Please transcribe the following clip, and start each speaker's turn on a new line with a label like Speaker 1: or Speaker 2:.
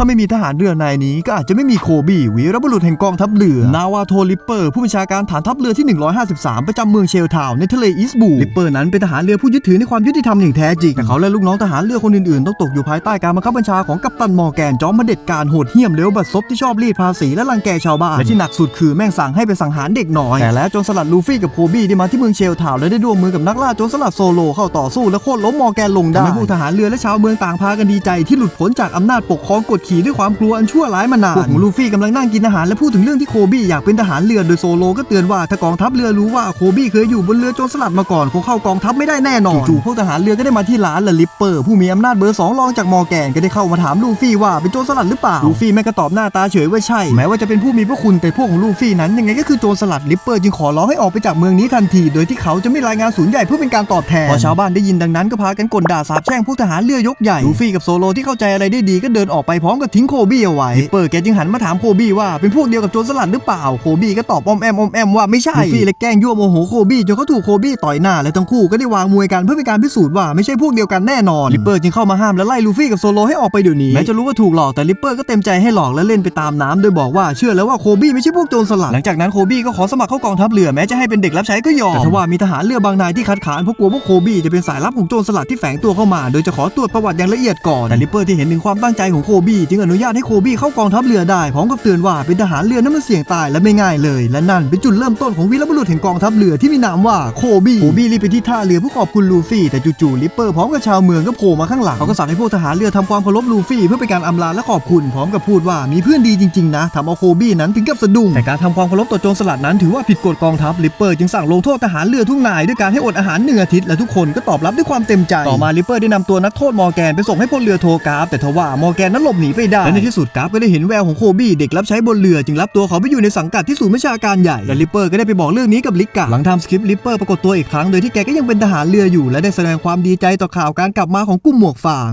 Speaker 1: ถ้าไม่มีทหารเรือนายนี้ก็อาจจะไม่มีโคบีวีรบุรุษแห่งกองทัพเรือนาวาโทลิปเปอร์ ผู้บัญชาการฐานทัพเรือที่ 153 ประจำเมืองเชลทาวน์ในทะเลอีสต์บูลิปเปอร์นั้นเป็นทหารเรือผู้ยึดถือในความยุติธรรมอย่างแท้จริงแต่เขาและลูกน้องทหารเรือคนอื่นๆต้องตกอยู่ภายใต้การบังคับบัญชาของกัปตันมอร์แกนจอมเผด็จการโหดเหี้ยมเลวบัดซบที่ชอบรีดภาษีและรังแกชาวบ้านและที่หนักสุดคือแม่งสั่งให้ไปสังหารเด็กน้อยแต่แล้วโจรสลัดลูฟี่กับโคบี้ได้มาที่เมืองเชลทาวน์และได้ร่วมมือกับนักล่าโจรสลัดโซโลเข้าต่อสู้และโค่นล้มมอร์แกนลงได้ทำให้พวกทหารเรือและชาวเมืองต่างพากันดีใจที่หลุดพ้นจากอำนาจปกครองกดขี่ด้วยความกลัวอันชั่วร้ายมานานพวกของลูฟี่กำลังนั่งกินอาหารและพูดถึงเรื่องที่โคบี้อยากเป็นทหารเรือโดยโซโลก็เตือนว่าถ้ากองทัพเรือรู้ว่าโคบี้เคยอยู่บนเรือโจรสลัดมาก่อนคงเข้ากองทัพไม่ได้แน่นอนจู่ๆพวกทหารเรือก็ได้มาที่ร้านและลิปเปอร์ผู้มีอำนาจเบอร์สองรองจากมอร์แกนก็ได้เข้ามาถามลูฟี่ว่าเป็นโจรสลัดหรือเปล่าลูฟี่แม่งก็ตอบหน้าตาเฉยว่าใช่แม้ว่าจะเป็นผู้มีพระคุณแต่พวกของลูฟี่นั้นยังไงก็คือโจรสลัดลิปเปอร์จึงขอร้องให้ออกไปจากเมืองนี้ทันที โดยที่เขาจะไม่รายงานศูนย์ใหญ่เพื่อเป็นการตอบแทนพอชาวบ้านได้ยินดังนั้นก็พากันกลด่าสาบแช่งพวกทหารเรือยกใหญ่ลูฟี่กับโซโลที่เข้าใจอะไรได้ดีก็เดินออกไปพร้อมกับทิ้งโคบี้เอาไว้ลิปเปอร์แกจึงหันมาถามโคบี้ว่าเป็นพวกเดียวกับโจรสลัดหรือเปล่าโคบี้ก็ตอบอ้อมแอมอ้อมแอมว่าไม่ใช่ลูฟี่เลยแกล้งยั่วโมโหโคบี้จนเขาถูกโคบี้ต่อยหน้าและทั้งคู่ก็ได้วางมวยกันเพื่อเป็นการพิสูจน์ว่าไม่ใช่พวกเดียวกันแน่นอนลิปเปอร์จึงเข้ามาห้ามและไล่ลูฟี่กับโซโลให้ออกไปเดี๋ยวนี้แม้จะรู้ว่าถูกหลอกแต่ลิปเปอร์ก็เต็มใจให้หลอกและเล่นไปตามน้ำโดยบอกว่าเชื่อแล้วว่าโคบี้ไม่ใช่พวกโจรสลัดหลังจากนั้นโคบี้ก็ขอสมัครเข้ากองทัพเรือแม้จะให้เป็นเด็กรับใช้ก็ยอมแต่ทว่ามีทหารเรือบางนายที่คัดค้านเพราะกลัวว่าโคบี้จะเป็นสายลับของโจรสลัดที่แฝงตัวเข้ามา โดยจะขอตรวจประวัติอย่างละเอียดก่อนแต่ลิปเปอร์ที่เห็นถึงความตั้งใจของโคบี้จึงอนุญาตให้โคบี้เข้ากองทัพเรือได้พร้อมกับเตือนว่าเป็นทหารเรือนั้นมันเสี่ยงตายและไม่ง่ายเลย และนั่นเป็นจุดเริ่มต้นของวีรบุรุษแห่งกองทัพเรือที่มีนามว่าโคบี้โคบี้รีบไปที่ท่าเรือเพื่อขอบคุณลูฟี่แต่จู่ๆลิปเปอร์พร้อมกับชาวเมืองก็โผล่มาข้างหลังเขาก็สั่งให้พวกทหารเรือทำความเคารพลูฟี่เพื่อเป็นการอำลาและขอบคุณพร้อมกับพูดว่ามีเพื่อนดีจริงๆนะทำเอาโคบี้นั้นถึงกับสะดุ้งแต่การทำความเคารพต่อโจรสลัดนั้นถือว่าผิดกฎกองทัพลิปเปอร์จึงสั่งลงโทษทหารเรือทุกนายด้วยการให้อดอาหารหนึ่งอาทิตย์และทุกคนก็ตอบรับด้วยความเต็มใจต่อมาลิปเปอร์ได้นำตัวนักโทษมอร์แกนไปส่งให้พลเรือโทกราฟแต่ทว่า มอร์แกนนั้นหลบหนีไปได้ และในที่สุดกราฟก็ได้เห็นแววของโคบี้เด็กรับใช้บนเรือจึงรับตัวเขาไปอยู่ในสังกัดที่ศูนย์บัญชาการใหญ่และลิปเปอร์ก็ได้ไปบอกเรื่องนี้กับลิกกะหลังทำสคริปต์ลิปเปอร์ปรากฏตัวอีกครั้งโดยที่แกก็ยังเป็นทหารเรืออยู่ และได้แสดงความดีใจต่อข่าวการกลับมาของกลุ่มหมวกฟาง